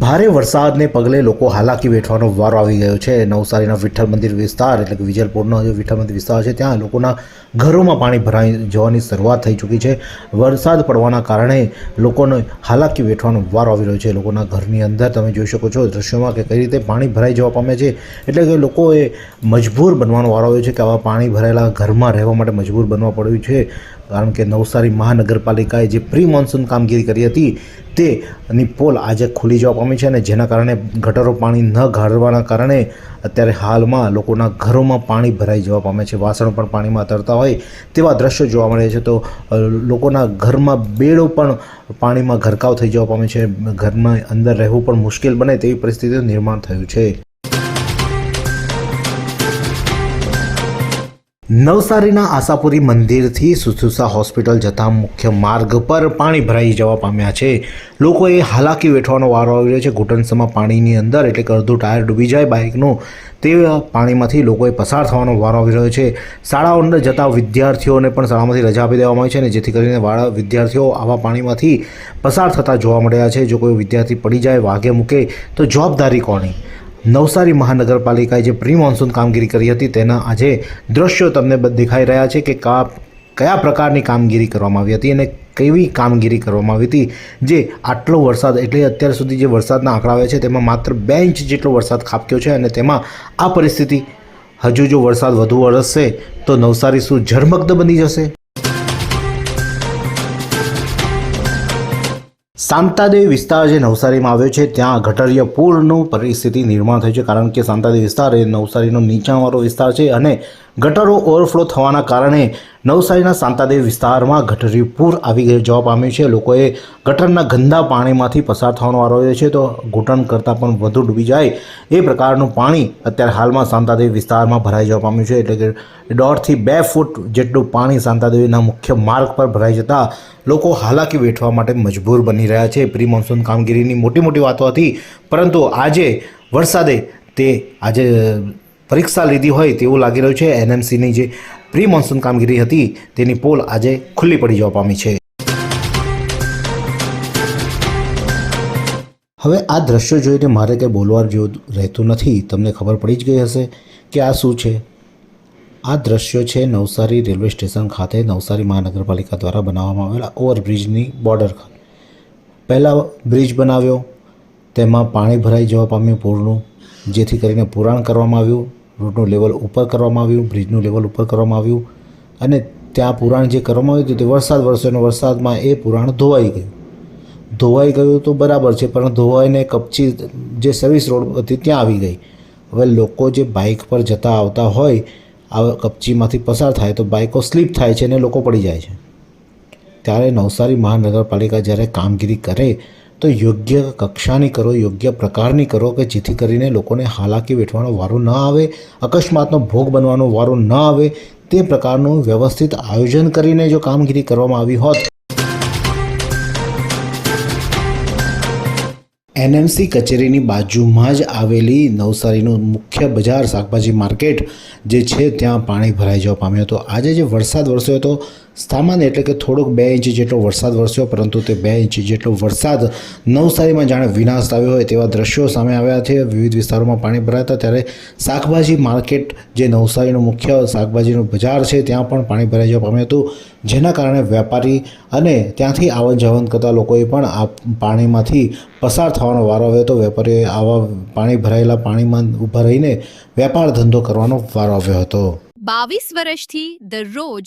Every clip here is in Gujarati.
ભારે વરસાદને પગલે લોકો હાલાકી વેઠવાનો વારો આવી ગયો છે. નવસારીના વિઠ્ઠલ મંદિર વિસ્તાર એટલે કે વિજલપુરનો જે વિઠ્ઠલ મંદિર વિસ્તાર છે, ત્યાં લોકોના ઘરોમાં પાણી ભરાઈ જવાની શરૂઆત થઈ ચૂકી છે. વરસાદ પડવાના કારણે લોકોને હાલાકી વેઠવાનો વારો આવી રહ્યો છે. લોકોના ઘરની અંદર તમે જોઈ શકો છો દ્રશ્યોમાં કે કઈ રીતે પાણી ભરાઈ જવા પામે છે. એટલે કે લોકોએ મજબૂર બનવાનો વારો આવ્યો છે કે આવા પાણી ભરાયેલા ઘરમાં રહેવા માટે મજબૂર બનવા પડ્યું છે. કારણ કે નવસારી મહાનગરપાલિકાએ જે પ્રી મોન્સૂન કામગીરી કરી હતી તેની પોલ આજે ખુલી જવા પામી છે અને જેના કારણે ગટરો પાણી ન ગાળવાના કારણે અત્યારે હાલમાં લોકોના ઘરોમાં પાણી ભરાઈ જવા પામે છે. વાસણો પણ પાણીમાં તરતા હોય તેવા દ્રશ્યો જોવા મળે છે. તો લોકોના ઘરમાં બેડો પણ પાણીમાં ગરકાવ થઈ જવા પામે છે. ઘરમાં અંદર રહેવું પણ મુશ્કેલ બને તેવી પરિસ્થિતિનું નિર્માણ થયું છે. નવસારીના આશાપુરી મંદિરથી સુસુસા હોસ્પિટલ જતા મુખ્ય માર્ગ પર પાણી ભરાઈ જવા પામ્યા છે. લોકોએ હાલાકી વેઠવાનો વારો આવી રહ્યો છે. ઘૂંટણસમાં પાણીની અંદર એટલે કે અડધું ટાયર ડૂબી જાય બાઇકનું, તે પાણીમાંથી લોકોએ પસાર થવાનો વારો આવી રહ્યો છે. શાળાઓ અંદર જતા વિદ્યાર્થીઓને પણ શાળામાંથી રજા આપી દેવામાં આવી છે અને જેથી કરીને વાળા વિદ્યાર્થીઓ આવા પાણીમાંથી પસાર થતા જોવા મળ્યા છે. જો કોઈ વિદ્યાર્થી પડી જાય, વાગે, મૂકે, તો જવાબદારી કોની? નવસારી મહાનગરપાલિકાએ જે પ્રી મોન્સૂન કામગીરી કરી હતી તેના આજે દ્રશ્યો તમને દેખાઈ રહ્યા છે કે કા કયા પ્રકારની કામગીરી કરવામાં આવી હતી અને કેવી કામગીરી કરવામાં આવી હતી. જે આટલો વરસાદ, એટલે અત્યાર સુધી જે વરસાદના આંકડા આવ્યા છે, તેમાં માત્ર બે ઇંચ જેટલો વરસાદ ખાબક્યો છે અને તેમાં આ પરિસ્થિતિ, હજુ જો વરસાદ વધુ વરસશે તો નવસારી શું ઝરમગ્ન બની જશે? શાંતાદેવી વિસ્તાર જે નવસારીમાં આવ્યો છે, ત્યાં ગટરીય પૂરનું પરિસ્થિતિ નિર્માણ થયું છે, કારણ કે સાંતાદેવ વિસ્તાર એ નવસારીનો નીચાણવાળો વિસ્તાર છે અને ગટરો ઓવરફ્લો થવાના કારણે નવસારીના શાંતાદેવ વિસ્તારમાં ગટરી પૂર આવી જવા પામ્યું છે. લોકોએ ગટરના ગંદા પાણીમાંથી પસાર થવાનો આવ્યો છે. તો ઘૂંટણ કરતાં પણ વધુ ડૂબી જાય એ પ્રકારનું પાણી અત્યારે હાલમાં શાંતાદેવી વિસ્તારમાં ભરાઈ જવા પામ્યું છે. એટલે કે દોઢથી બે ફૂટ જેટલું પાણી શાંતાદેવીના મુખ્ય માર્ગ પર ભરાઈ જતાં લોકો હાલાકી વેઠવા માટે મજબૂર બની રહ્યા છે. પ્રી મોન્સૂન કામગીરીની મોટી મોટી વાતો હતી. પરંતુ આજે વરસાદે તે આજે પરીક્ષા લીધી હોય તેવું લાગી રહ્યું છે. એનએમસીની જે પ્રી મોન્સૂન કામગીરી હતી, તેની પોલ આજે ખુલ્લી પડી જવા પામી છે. હવે આ દ્રશ્યો જોઈને મારે કંઈ બોલવા જેવું રહેતું નથી. તમને ખબર પડી જ ગઈ હશે કે આ શું છે. આ દ્રશ્યો છે નવસારી રેલવે સ્ટેશન ખાતે નવસારી મહાનગરપાલિકા દ્વારા બનાવવામાં આવેલા ઓવરબ્રિજની બોર્ડર પહેલાં બ્રિજ બનાવ્યો, તેમાં પાણી ભરાઈ જવા પામ્યું પૂરનું જેથી કરીને પુરાણ કરવામાં આવ્યું. રોડનું લેવલ ઉપર કરવામાં આવ્યું, બ્રિજનું લેવલ ઉપર કરવામાં આવ્યું. અને ત્યાં પુરાણ જે કરવામાં આવ્યું હતું તે વરસાદ વરસ્યો વરસાદમાં એ પુરાણ ધોવાઈ ગયું. ધોવાઈ ગયું તો બરાબર છે, પણ ધોવાઈને કપચી જે સર્વિસ રોડ હતી ત્યાં આવી ગઈ. હવે લોકો જે બાઇક પર જતા આવતા હોય, આ કપચીમાંથી પસાર થાય તો બાઇકો સ્લીપ થાય છે અને લોકો પડી જાય છે. ત્યારે નવસારી મહાનગરપાલિકા જ્યારે કામગીરી કરે તો યોગ્ય કક્ષાની કરો, યોગ્ય પ્રકારની કરો કે જેથી કરીને લોકોને હાલાકી વેઠવાનો વારો ન આવે, અકસ્માતનો ભોગ બનવાનો વારો ન આવે, તે પ્રકારનું વ્યવસ્થિત આયોજન કરીને જો કામગીરી કરવામાં આવી હોત. એનએમસી કચેરીની બાજુમાં જ આવેલી નવસારીનું મુખ્ય બજાર શાકભાજી માર્કેટ, જે છે ત્યાં પાણી ભરાઈ જવા પામ્યું હતું. આજે જે વરસાદ વરસ્યો હતો સામાન્ય એટલે કે થોડોક બે ઇંચ જેટલો વરસાદ વરસ્યો, પરંતુ તે બે ઇંચ જેટલો વરસાદ નવસારીમાં જાણે વિનાશ આવ્યો હોય તેવા દ્રશ્યો સામે આવ્યા છે. વિવિધ વિસ્તારોમાં પાણી ભરાયા હતા ત્યારે શાકભાજી માર્કેટ, જે નવસારીનું મુખ્ય શાકભાજીનું બજાર છે, ત્યાં પણ પાણી ભરાઈ જવા પામ્યું હતું, જેના કારણે વેપારી અને ત્યાંથી આવન જાવન કરતા લોકોએ પણ આ પાણીમાંથી પસાર થવાનો વારો આવ્યો હતો. વેપારીઓએ આવા પાણી ભરાયેલા પાણીમાં ઊભા રહીને વેપાર ધંધો કરવાનો વારો આવ્યો હતો. બાવીસ વર્ષથી દરરોજ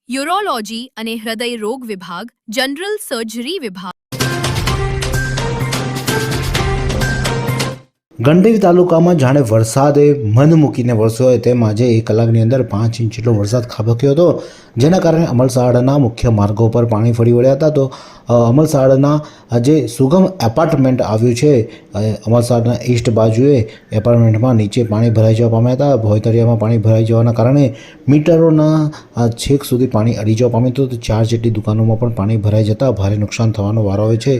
યુરોલોજી અને હૃદય રોગ વિભાગ, જનરલ સર્જરી વિભાગ. ગંડેરી તાલુકામાં જાણે વરસાદે મન મૂકીને વરસ્યો હોય તેમ આજે એક કલાકની અંદર પાંચ ઇંચ જેટલો વરસાદ ખાબક્યો હતો, જેના કારણે અમલસાડાના મુખ્ય માર્ગો પર પાણી ફરી વળ્યા હતા. તો અમલસાડના જે સુગમ એપાર્ટમેન્ટ આવ્યું છે. અમલસાડના ઈસ્ટ બાજુએ એપાર્ટમેન્ટમાં નીચે પાણી ભરાઈ જવા પામ્યા હતા. ભોયતરિયામાં પાણી ભરાઈ જવાના કારણે મીટરોના છેક સુધી પાણી અડી જવા પામ્યું હતું. તો ચાર જેટલી દુકાનોમાં પણ પાણી ભરાઈ જતાં ભારે નુકસાન થવાનો વારો આવે છે.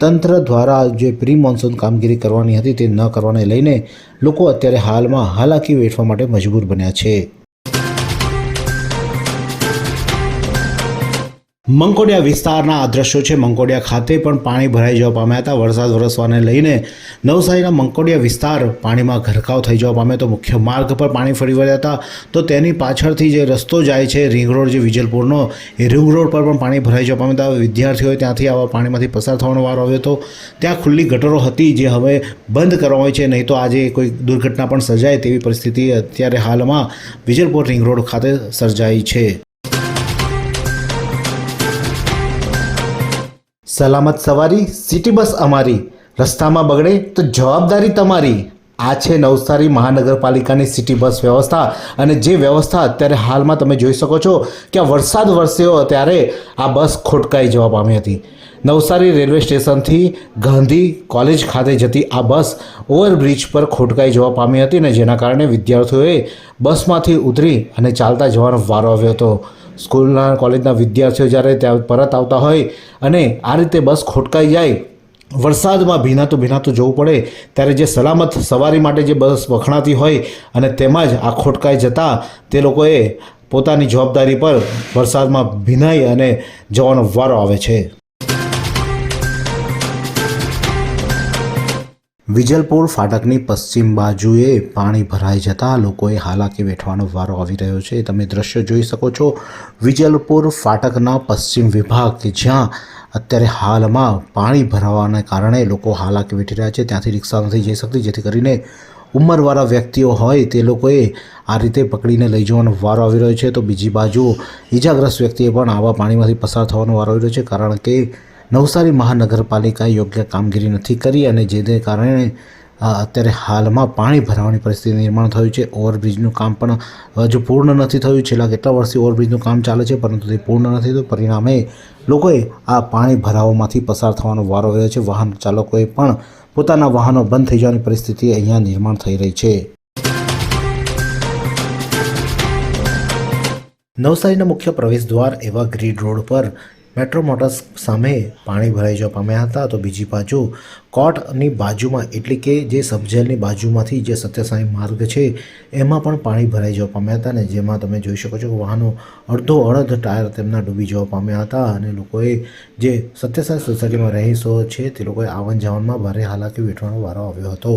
તંત્ર દ્વારા જે પ્રી મોન્સૂન કામગીરી કરવાની હતી તે ન કરવાને લઈને લોકો અત્યારે હાલમાં હાલાકી વેઠવા માટે મજબૂર બન્યા છે. મંકોડિયા વિસ્તારના આ દ્રશ્યો છે. મંકોડિયા ખાતે પણ પાણી ભરાઈ જવા પામ્યા હતા. વરસાદ વરસવાને લઈને નવસારીના મંકોડિયા વિસ્તાર પાણીમાં ઘરકાવ થઈ જવા પામ્યો તો મુખ્ય માર્ગ પર પાણી ફરી વળ્યા હતા. તો તેની પાછળથી જે રસ્તો જાય છે, રિંગ રોડ જે વિજલપુરનો, એ રિંગ રોડ પર પણ પાણી ભરાઈ જવા પામ્યા હતા. વિદ્યાર્થીઓએ ત્યાંથી આવા પાણીમાંથી પસાર થવાનો વારો આવ્યો હતો. ત્યાં ખુલ્લી ગટરો હતી જે હવે બંધ કરવામાં આવી છે. નહીં તો આજે કોઈ દુર્ઘટના પણ સર્જાય તેવી પરિસ્થિતિ અત્યારે હાલમાં વિજલપુર રિંગ રોડ ખાતે સર્જાઈ છે. સલામત સવારી, સિટી બસ અમારી. રસ્તામાં બગડે તો જવાબદારી તમારી. આ છે નવસારી મહાનગરપાલિકાની સિટી બસ વ્યવસ્થા અને જે વ્યવસ્થા અત્યારે હાલમાં તમે જોઈ શકો છો કે આ વરસાદ વરસ્યો ત્યારે આ બસ ખોટકાઈ જવા પામી હતી. નવસારી રેલવે સ્ટેશનથી ગાંધી કોલેજ ખાતે જતી આ બસ ઓવરબ્રિજ પર ખોટકાઈ જવા પામી હતી ને જેના કારણે વિદ્યાર્થીઓએ બસમાંથી ઉતરી અને ચાલતા જવાનો વારો આવ્યો હતો. સ્કૂલના, કોલેજના વિદ્યાર્થીઓ જ્યારે ત્યાં પરત આવતા હોય અને આ રીતે બસ ખોટકાઈ જાય, વરસાદમાં ભીનાતું ભીનાતું જવું પડે, ત્યારે જે સલામત સવારી માટે જે બસ વખણાતી હોય અને તેમાં જ આ ખોટકાઈ જતાં, તે લોકોએ પોતાની જવાબદારી પર વરસાદમાં ભીનાઈ અને જવાનો વારો આવે છે. વિજલપુર ફાટકની પશ્ચિમ બાજુએ પાણી ભરાઈ જતાં લોકોએ હાલાકી વેઠવાનો વારો આવી રહ્યો છે. તમે દ્રશ્ય જોઈ શકો છો. વિજલપુર ફાટકના પશ્ચિમ વિભાગ કે જ્યાં અત્યારે હાલમાં પાણી ભરાવાને કારણે લોકો હાલાકી વેઠી રહ્યા છે, ત્યાંથી રિક્ષા નથી જઈ શકતી, જેથી કરીને ઉંમરવાળા વ્યક્તિઓ હોય તે લોકોએ આ રીતે પકડીને લઈ જવાનો વારો આવી રહ્યો છે. તો બીજી બાજુ ઈજાગ્રસ્ત વ્યક્તિએ પણ આવા પાણીમાંથી પસાર થવાનો વારો આવી રહ્યો છે, કારણ કે નવસારી મહાનગરપાલિકાએ યોગ્ય કામગીરી નથી કરી અને જેને કારણે અત્યારે હાલમાં પાણી ભરાવાની પરિસ્થિતિ નિર્માણ થયું છે. ઓવરબ્રિજનું કામ પણ હજુ પૂર્ણ નથી થયું. છેલ્લા કેટલા વર્ષથી ઓવરબ્રિજનું કામ ચાલે છે, પરંતુ તે પૂર્ણ નથી થયું. પરિણામે લોકોએ આ પાણી ભરાવામાંથી પસાર થવાનો વારો આવ્યો છે. વાહન ચાલકોએ પણ પોતાના વાહનો બંધ થઈ જવાની પરિસ્થિતિ અહીંયા નિર્માણ થઈ રહી છે. નવસારીના મુખ્ય પ્રવેશ દ્વાર એવા ગ્રીડ રોડ પર મેટ્રો મોટર્સ સામે પાણી ભરાઈ જવા પામ્યા હતા તો બીજી બાજુ કોર્ટની બાજુમાં એટલે કે જે સબજેલની બાજુમાંથી જે સત્યસાઈ માર્ગ છે, એમાં પણ પાણી ભરાઈ જવા પામ્યા હતા ને જેમાં તમે જોઈ શકો છો કે વાહનો અડધો અડધ ટાયર તેમના ડૂબી જવા પામ્યા હતા અને લોકોએ જે સત્યસાઈ સોસાયટીમાં રહીશો છે તે લોકોએ આવન જાવનમાં ભારે હાલાકી વેઠવાનો વારો આવ્યો હતો.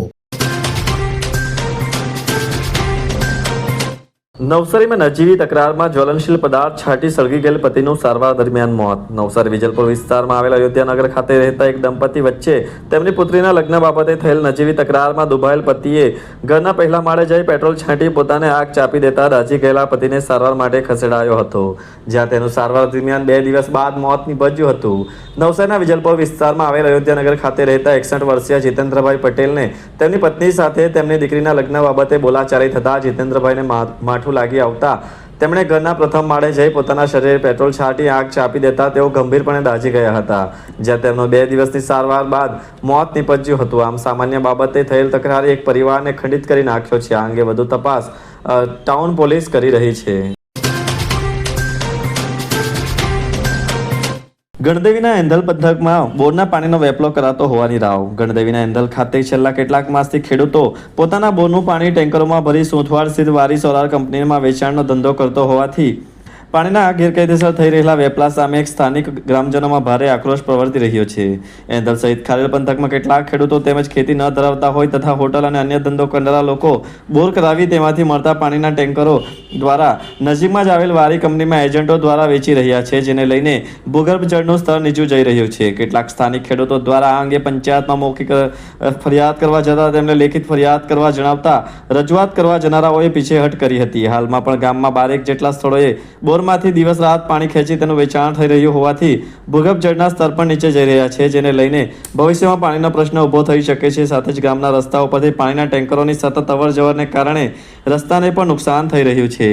નવસારીમાં નજીવી તકરારમાં જ્વલનશીલ પદાર્થ છાંટી સળગી ગયેલ પતિનું સારવાર દરમિયાન મોત. નવસારી વિજલપુર વિસ્તારમાં આવેલ અયોધ્યાનગર ખાતે રહેતા એક દંપતી વચ્ચે તેમની પુત્રીના લગ્ન બાબતે થયેલ નજીવી તકરારમાં દુભાયેલ પતિએ ઘરના પહેલા માળે જઈ પેટ્રોલ છાંટી પોતાને આગ ચાપી દેતા રાજી ગયેલા પતિને સારવાર માટે ખસેડાયો હતો. જ્યાં તેનું સારવાર દરમિયાન બે દિવસ બાદ મોત નિપજ્યું હતું. નવસારીના વિજલપુર વિસ્તારમાં આવેલ અયોધ્યાનગર ખાતે રહેતા એકસઠ વર્ષીય જીતેન્દ્રભાઈ પટેલને તેમની પત્ની સાથે તેમની દીકરીના લગ્ન બાબતે બોલાચાલી થતા જીતેન્દ્રભાઈને મા- માઠું લાગી આવતા. તેમણે ઘરના પ્રથમ માળે જઈ પોતાના શરીરે પેટ્રોલ છાંટી આગ ચાપી દેતા તેઓ ગંભીરપણે દાઝી ગયા હતા. જ્યાં તેમનો બે દિવસની સારવાર બાદ મોત નીપજ્યું હતું. આમ સામાન્ય બાબતે થયેલ તકરારે એક પરિવારને ખંડિત કરી નાખ્યો છે. આ અંગે વધુ તપાસ ટાઉન પોલીસ કરી રહી છે. ગણદેવીના એંધલ પંથકમાં બોરના પાણીનો વેપલો કરાતો હોવાની રાવ. ગણદેવીના એંધલ ખાતે છેલ્લા કેટલાક માસથી ખેડૂતો પોતાના બોરનું પાણી ટેન્કરોમાં ભરી સોથવાડ સ્થિત વારી સોલાર કંપનીમાં વેચાણનો ધંધો કરતો હોવાથી પાણીના ગેરકાયદેસર થઈ રહેલા વેપલા સામે એક સ્થાનિક ગ્રામજનોમાં ભારે આક્રોશ પ્રવર્તી રહ્યો છે. એંધલ સહિત ખારેલ પંથકમાં કેટલાક ખેડૂતો તેમજ ખેતી ન ધરાવતા હોય તથા હોટલ અને અન્ય ધંધો કરનારા લોકો બોર કરાવી તેમાંથી મળતા પાણીના ટેન્કરો દ્વારા નજીકમાં જ આવેલ વારી કંપનીમાં એજન્ટો દ્વારા વેચી રહ્યા છે, જેને લઈને ભૂગર્ભ જળનું સ્તર નીચું જઈ રહ્યું છે. કેટલાક સ્થાનિક ખેડૂતો દ્વારા આ અંગે પંચાયતમાં મૌખિક ફરિયાદ કરવા જતાં તેમને લેખિત ફરિયાદ કરવા જણાવતા રજૂઆત કરવા જનારાઓએ પીછેહટ કરી હતી. હાલમાં પણ ગામમાં બારેક જેટલા સ્થળોએ બોર બોરમાંથી દિવસ રાત પાણી ખેંચી તેનું વેચાણ થઈ રહ્યું હોવાથી ભૂગર્ભ જળના સ્તર પણ નીચે જઈ રહ્યા છે, જેને લઈને ભવિષ્યમાં પાણીનો પ્રશ્ન ઊભો થઈ શકે છે. સાથે જ ગામના રસ્તાઓ પરથી પાણીના ટેન્કરોની સતત અવરજવરને કારણે રસ્તાને પણ નુકસાન થઈ રહ્યું છે.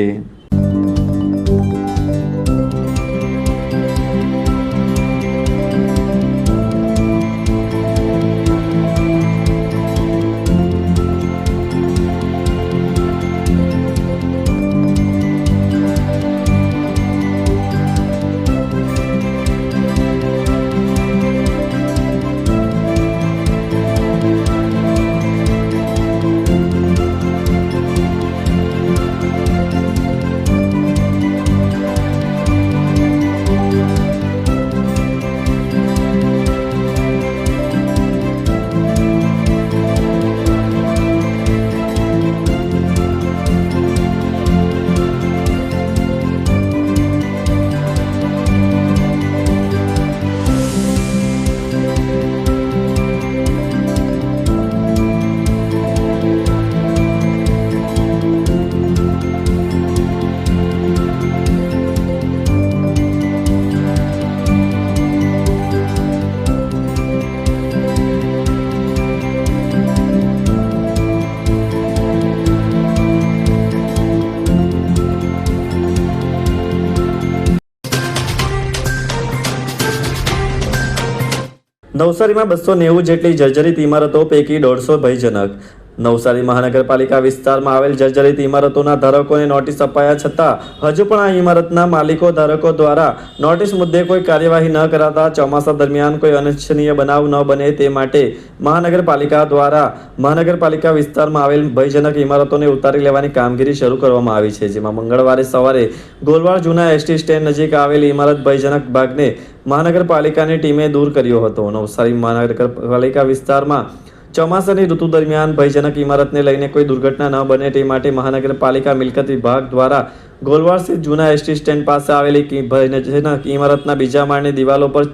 નવસારીમાં બસો નેવું જેટલી જર્જરિત ઇમારતો પૈકી દોઢસો ભયજનક. નવસારી મહાનગરપાલિકા વિસ્તારમાં આવેલ જર્જરિત ઇમારતોના ધારકોને નોટિસ અપાયા છતાં હજુ પણ આ ઇમારતના માલિકો ધારકો દ્વારા નોટિસ મુદ્દે કોઈ કાર્યવાહી ન કરાતા ચોમાસા દરમિયાન કોઈ અનિચ્છનીય બનાવ ન બને તે માટે મહાનગરપાલિકા દ્વારા મહાનગરપાલિકા વિસ્તારમાં આવેલ ભયજનક ઇમારતોને ઉતારી લેવાની કામગીરી શરૂ કરવામાં આવી છે, જેમાં મંગળવારે સવારે ગોલવાડ જૂના એસટી સ્ટેન્ડ નજીક આવેલી ઇમારત ભયજનક ભાગને મહાનગરપાલિકાની ટીમે દૂર કર્યો હતો. નવસારી મહાનગરપાલિકા વિસ્તારમાં ચોમાસાની ઋતુ દરમિયાન ભયજનક ઇમારતને લઈને કોઈ દુર્ઘટના ન બને તે માટે મહાનગરપાલિકા મિલકત વિભાગ દ્વારા ગોલવાડ સ્થિત જૂના એસટી સ્ટેન્ડ પાસે આવેલી ભયજનક ઇમારતના બીજા માળની દિવાલો પર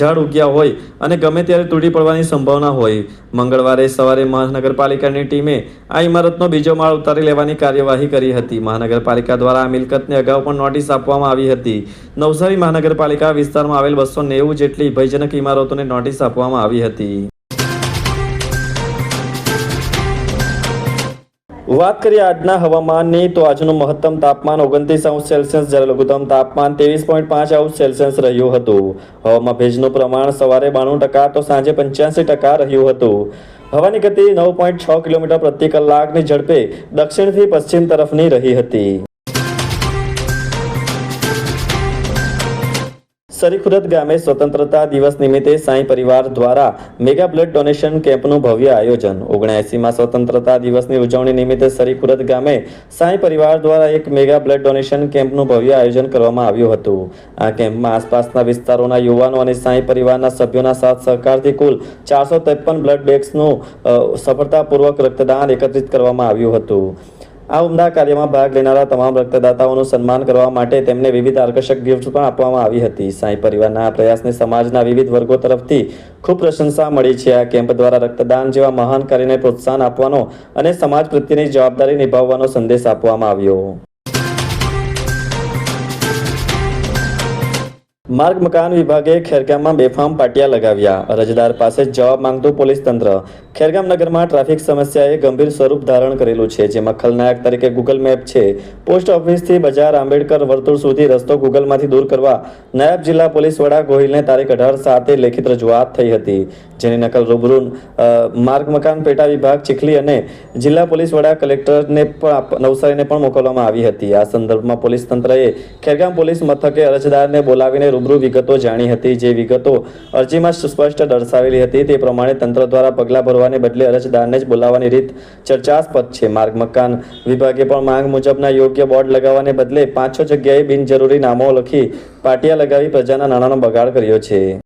ઝાડ ઉગ્યા હોય અને ગમે ત્યારે તૂટી પડવાની સંભાવના હોય. મંગળવારે સવારે મહાનગરપાલિકાની ટીમે આ ઇમારતનો બીજો માળ ઉતારી લેવાની કાર્યવાહી કરી હતી. મહાનગરપાલિકા દ્વારા આ મિલકતને અગાઉ પણ નોટિસ આપવામાં આવી હતી. નવસારી મહાનગરપાલિકા વિસ્તારમાં આવેલ બસો નેવું જેટલી ભયજનક ઇમારતોને નોટિસ આપવામાં આવી હતી. વાત કરીએ આજના હવામાનની, તો આજનું મહત્તમ તાપમાન ઓગણત્રીસ અંશ સેલ્સિયસ, જ્યારે લઘુત્તમ તાપમાન ત્રેવીસ પોઈન્ટ પાંચ અંશ સેલ્સિયસ રહ્યું હતું. હવામાં ભેજનું પ્રમાણ સવારે બાણું ટકા તો સાંજે પંચ્યાસી ટકા રહ્યું હતું. હવાની ગતિ નવ પોઈન્ટ છ કિલોમીટર પ્રતિ કલાકની ઝડપે દક્ષિણથી પશ્ચિમ તરફની રહી હતી. સરીખુરદ ગામે સ્વતંત્રતા દિવસ નિમિત્તે સાંઈ પરિવાર દ્વારા મેગા બ્લડ ડોનેશન કેમ્પનું ભવ્ય આયોજન. ઓગણએંસીમાં સ્વતંત્રતા દિવસની ઉજવણી નિમિત્તે સરીખુરદ ગામે સાંઈ પરિવાર દ્વારા એક મેગા બ્લડ ડોનેશન કેમ્પનું ભવ્ય આયોજન કરવામાં આવ્યું હતું. આ કેમ્પમાં આસપાસના વિસ્તારોના યુવાનો અને સાંઈ પરિવારના સભ્યોના સાથ સહકારથી કુલ ચારસો ત્રેપન બ્લડ બેગ્સનું સફળતાપૂર્વક રક્તદાન એકત્રિત કરવામાં આવ્યું હતું. આ ઉમદા કાર્યમાં ભાગ લેનારા તમામ રક્તદાતાઓનું સન્માન કરવા માટે તેમને વિવિધ આકર્ષક ગિફ્ટ પણ આપવામાં આવી હતી. સાંઈ પરિવારના આ પ્રયાસને સમાજના વિવિધ વર્ગો તરફથી ખૂબ પ્રશંસા મળી છે. આ કેમ્પ દ્વારા રક્તદાન જેવા મહાન કાર્યને પ્રોત્સાહન આપવાનો અને સમાજ પ્રત્યેની જવાબદારી નિભાવવાનો સંદેશ આપવામાં આવ્યો. માર્ગ મકાન વિભાગે ખેરગામમાં બેફામ પાટિયા લગાવ્યા. અરજદાર પાસે જવાબ માંગતું પોલીસ તંત્ર. ખેરગામ નગરમાં ટ્રાફિક સમસ્યાએ ગંભીર સ્વરૂપ ધારણ કરેલું છે, જેમાં ખલનાયક તરીકે ગૂગલ મેપ છે. પોસ્ટ ઓફિસથી બજાર આંબેડકર વર્તુળ સુધી રસ્તો ગૂગલમાંથી દૂર કરવા નાયબ જિલ્લા પોલીસ વડા ગોહિલને તારીખ અઢાર સાતે લેખિત રજૂઆત થઈ હતી. જેની નકલ રૂબરૂ માર્ગ મકાન પેટા વિભાગ, ચીખલી અને જિલ્લા પોલીસ વડા કલેક્ટરને પણ નવસારીને પણ મોકલવામાં આવી હતી. આ સંદર્ભમાં પોલીસ તંત્રએ ખેરગામ પોલીસ મથકે અરજદારને બોલાવીને રૂબરૂ વિગતો જાણી હતી. જે વિગતો અરજીમાં સ્પષ્ટ દર્શાવેલી હતી તે પ્રમાણે તંત્ર દ્વારા પગલાં ભરવાને બદલે અરજદારને જ બોલાવવાની રીત ચર્ચાસ્પદ છે. માર્ગ મકાન વિભાગે પણ માંગ મુજબના યોગ્ય બોર્ડ લગાવવાને બદલે પાંચ છ જગ્યાએ બિનજરૂરી નામો લખી પાટિયા લગાવી પ્રજાના નાણાંનો બગાડ કર્યો છે.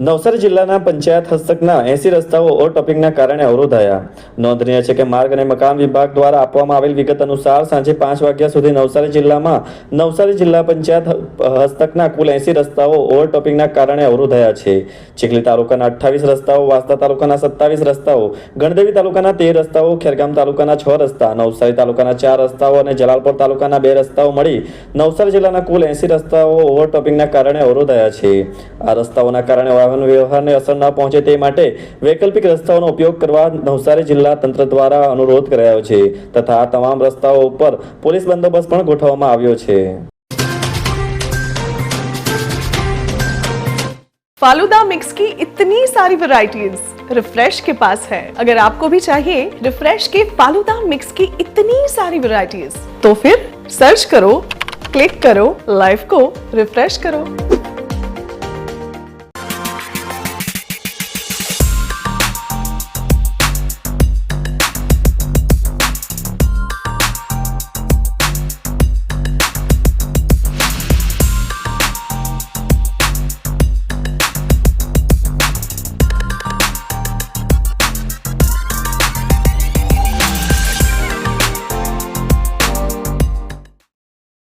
નવસારી જિલ્લાના પંચાયત હસ્તકના એસી રસ્તાઓ ઓવરટોપિંગના કારણે અવરોધાયા. નોંધનીય છે કે માર્ગ અને મકાન વિભાગ દ્વારા આપવામાં આવેલ વિગત અનુસાર સાંજે પાંચ વાગ્યા સુધી નવસારી જિલ્લામાં નવસારી જિલ્લા પંચાયત હસ્તકના કુલ એસી રસ્તાઓ ઓવરટોપિંગના કારણે અવરોધાયા છે. ચીખલી તાલુકાના અઠ્ઠાવીસ રસ્તાઓ, વાંસદા તાલુકાના સત્તાવીસ રસ્તાઓ, ગણદેવી તાલુકાના તેર રસ્તાઓ, ખેરગામ તાલુકાના છ રસ્તા, નવસારી તાલુકાના ચાર રસ્તાઓ અને જલાલપોર તાલુકાના બે રસ્તાઓ મળી નવસારી જિલ્લાના કુલ એસી રસ્તાઓ ઓવરટોપિંગના કારણે અવરોધાયા છે. આ રસ્તાઓના કારણે વાહન વ્યવહારને અસર ન પહોંચે તે માટે વૈકલ્પિક રસ્તાઓનો ઉપયોગ કરવા નવસારી જિલ્લા તંત્ર દ્વારા અનુરોધ કરાયો છે તથા આ તમામ રસ્તાઓ ઉપર પોલીસ બંદોબસ્ત પણ ગોઠવવામાં આવ્યો છે फालूदा मिक्स की इतनी सारी वैरायटीज रिफ्रेश के पास है अगर आपको भी चाहिए रिफ्रेश के फालूदा मिक्स की इतनी सारी वैरायटीज तो फिर सर्च करो क्लिक करो लाइफ को रिफ्रेश करो